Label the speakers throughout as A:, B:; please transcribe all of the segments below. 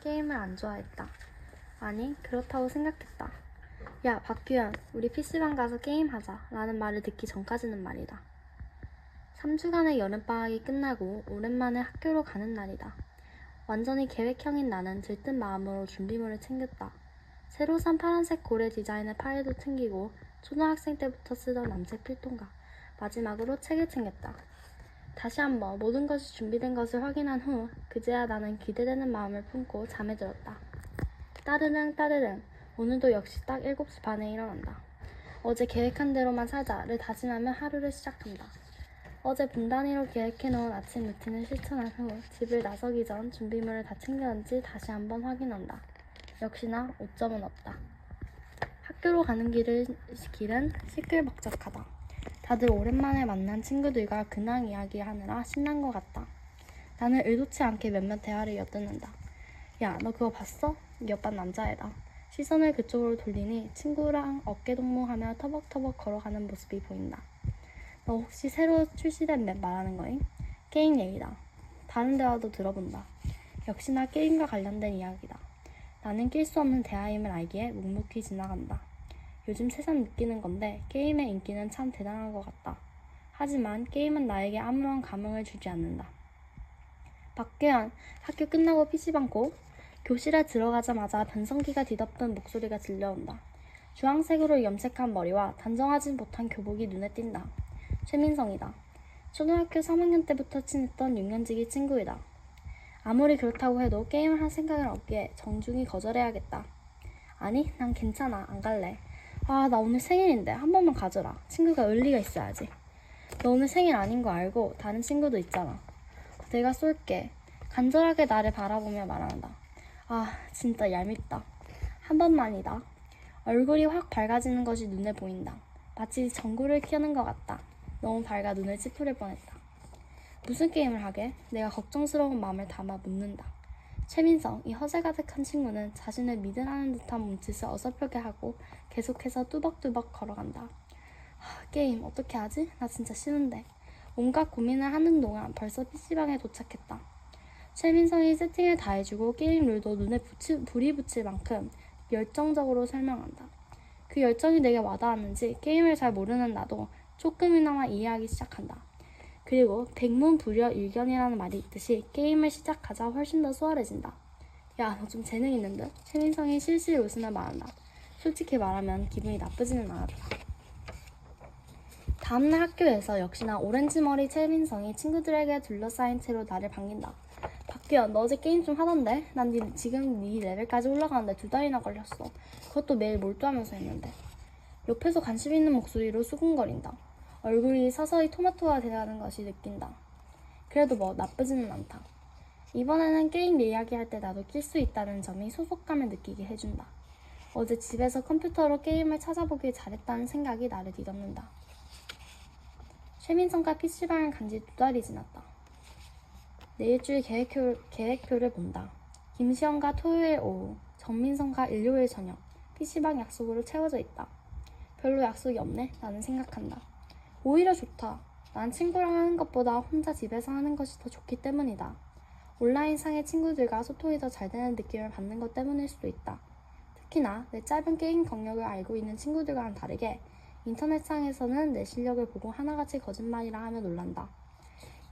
A: 게임을 안 좋아했다. 아니, 그렇다고 생각했다. 야, 박규현, 우리 PC방 가서 게임하자. 라는 말을 듣기 전까지는 말이다. 3주간의 여름방학이 끝나고 오랜만에 학교로 가는 날이다. 완전히 계획형인 나는 들뜬 마음으로 준비물을 챙겼다. 새로 산 파란색 고래 디자인의 파일도 챙기고 초등학생 때부터 쓰던 남색 필통과 마지막으로 책을 챙겼다. 다시 한번 모든 것이 준비된 것을 확인한 후 그제야 나는 기대되는 마음을 품고 잠에 들었다. 따르릉 따르릉 오늘도 역시 딱 7시 반에 일어난다. 어제 계획한 대로만 살자를 다짐하며 하루를 시작한다. 어제 분단위로 계획해놓은 아침 루틴을 실천한 후 집을 나서기 전 준비물을 다 챙겼는지 다시 한번 확인한다. 역시나 오점은 없다. 학교로 가는 길을, 길은 시끌벅적하다. 다들 오랜만에 만난 친구들과 근황 이야기하느라 신난 것 같다. 나는 의도치 않게 몇몇 대화를 엿듣는다. 야, 너 그거 봤어? 옆반 남자애다. 시선을 그쪽으로 돌리니 친구랑 어깨 동무하며 터벅터벅 걸어가는 모습이 보인다. 너 혹시 새로 출시된 맵 말하는 거임? 게임 얘기다. 다른 대화도 들어본다. 역시나 게임과 관련된 이야기다. 나는 낄 수 없는 대화임을 알기에 묵묵히 지나간다. 요즘 새삼 느끼는 건데 게임의 인기는 참 대단한 것 같다. 하지만 게임은 나에게 아무런 감흥을 주지 않는다. 박규현, 학교 끝나고 PC방 고? 교실에 들어가자마자 변성기가 뒤덮은 목소리가 들려온다. 주황색으로 염색한 머리와 단정하진 못한 교복이 눈에 띈다. 최민성이다. 초등학교 3학년 때부터 친했던 6년지기 친구이다. 아무리 그렇다고 해도 게임을 할 생각을 없기에 정중히 거절해야겠다. 아니, 난 괜찮아. 안 갈래. 아, 나 오늘 생일인데 한 번만 가져라. 친구가 의리가 있어야지. 너 오늘 생일 아닌 거 알고 다른 친구도 있잖아. 내가 쏠게. 간절하게 나를 바라보며 말한다. 아, 진짜 얄밉다. 한 번만이다. 얼굴이 확 밝아지는 것이 눈에 보인다. 마치 전구를 켜는 것 같다. 너무 밝아 눈을 찌푸릴 뻔했다. 무슨 게임을 하게? 내가 걱정스러운 마음을 담아 묻는다. 최민성, 이 허세 가득한 친구는 자신을 믿으라는 듯한 몸짓을 어설프게 하고 계속해서 뚜벅뚜벅 걸어간다. 하, 게임 어떻게 하지? 나 진짜 싫은데. 온갖 고민을 하는 동안 벌써 PC방에 도착했다. 최민성이 세팅을 다 해주고 게임 룰도 눈에 붙이, 불이 붙일 만큼 열정적으로 설명한다. 그 열정이 내게 와닿았는지 게임을 잘 모르는 나도 조금이나마 이해하기 시작한다. 그리고 백문불여 일견이라는 말이 있듯이 게임을 시작하자 훨씬 더 수월해진다. 야, 너 좀 재능 있는 듯? 최민성이 실실 웃으며 말한다. 솔직히 말하면 기분이 나쁘지는 않았다. 다음날 학교에서 역시나 오렌지 머리 최민성이 친구들에게 둘러싸인 채로 나를 반긴다. 박규현, 너 어제 게임 좀 하던데? 난 니, 지금 네 레벨까지 올라가는데 두 달이나 걸렸어. 그것도 매일 몰두하면서 했는데. 옆에서 관심 있는 목소리로 수군거린다. 얼굴이 서서히 토마토가 되어가는 것이 느낀다. 그래도 뭐 나쁘지는 않다. 이번에는 게임 이야기할 때 나도 낄 수 있다는 점이 소속감을 느끼게 해준다. 어제 집에서 컴퓨터로 게임을 찾아보길 잘했다는 생각이 나를 뒤덮는다. 최민성과 PC방을 간지 두 달이 지났다. 내 일주일 계획표, 계획표를 본다. 김시영과 토요일 오후, 정민성과 일요일 저녁, PC방 약속으로 채워져 있다. 별로 약속이 없네? 나는 생각한다. 오히려 좋다. 난 친구랑 하는 것보다 혼자 집에서 하는 것이 더 좋기 때문이다. 온라인상의 친구들과 소통이 더 잘 되는 느낌을 받는 것 때문일 수도 있다. 특히나 내 짧은 게임 경력을 알고 있는 친구들과는 다르게 인터넷상에서는 내 실력을 보고 하나같이 거짓말이라 하며 놀란다.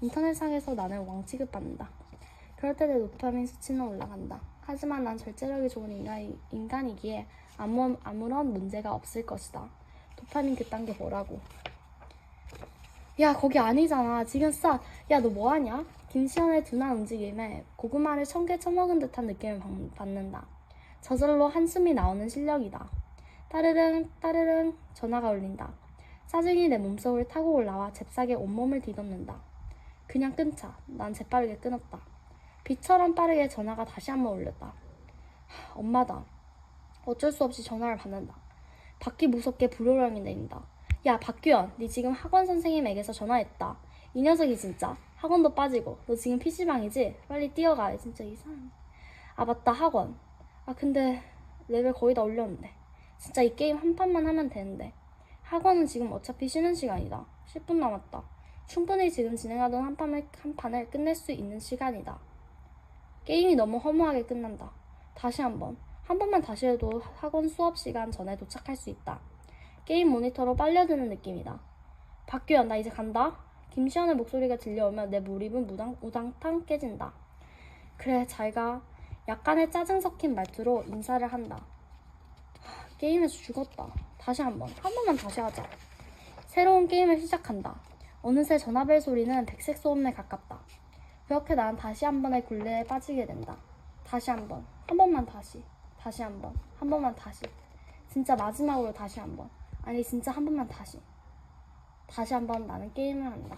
A: 인터넷상에서 나는 왕 취급 받는다. 그럴 때 내 도파민 수치는 올라간다. 하지만 난 절제력이 좋은 인간이, 인간이기에 아무, 아무런 문제가 없을 것이다. 도파민 그딴 게 뭐라고. 야 거기 아니잖아 지금 싸. 야 너 뭐하냐? 김시현의 둔한 움직임에 고구마를 천 개 처먹은 듯한 느낌을 받- 받는다. 저절로 한숨이 나오는 실력이다. 따르릉 따르릉 전화가 울린다. 짜증이 내 몸속을 타고 올라와 잽싸게 온몸을 뒤덮는다. 그냥 끊자. 난 재빠르게 끊었다. 빛처럼 빠르게 전화가 다시 한번 울렸다. 하, 엄마다. 어쩔 수 없이 전화를 받는다. 밖이 무섭게 불호령이 내린다. 야 박규현, 니 지금 학원 선생님에게서 전화했다. 이 녀석이 진짜 학원도 빠지고 너 지금 PC방이지? 빨리 뛰어가. 진짜 이상해. 아 맞다 학원. 아 근데 레벨 거의 다 올렸는데. 진짜 이 게임 한 판만 하면 되는데. 학원은 지금 어차피 쉬는 시간이다. 10분 남았다. 충분히 지금 진행하던 한 판을, 한 판을 끝낼 수 있는 시간이다. 게임이 너무 허무하게 끝난다. 다시 한 번. 한 번만 다시 해도 학원 수업 시간 전에 도착할 수 있다. 게임 모니터로 빨려드는 느낌이다. 박규현, 나 이제 간다. 김시현의 목소리가 들려오면 내 몰입은 무당, 우당탕 깨진다. 그래, 잘 가. 약간의 짜증 섞인 말투로 인사를 한다. 하, 게임에서 죽었다. 다시 한 번. 한 번만 다시 하자. 새로운 게임을 시작한다. 어느새 전화벨 소리는 백색 소음에 가깝다. 그렇게 난 다시 한 번의 굴레에 빠지게 된다. 다시 한 번. 한 번만 다시. 다시 한 번. 한 번만 다시. 진짜 마지막으로 다시 한 번. 아니, 진짜 한 번만 다시. 다시 한 번 나는 게임을 한다.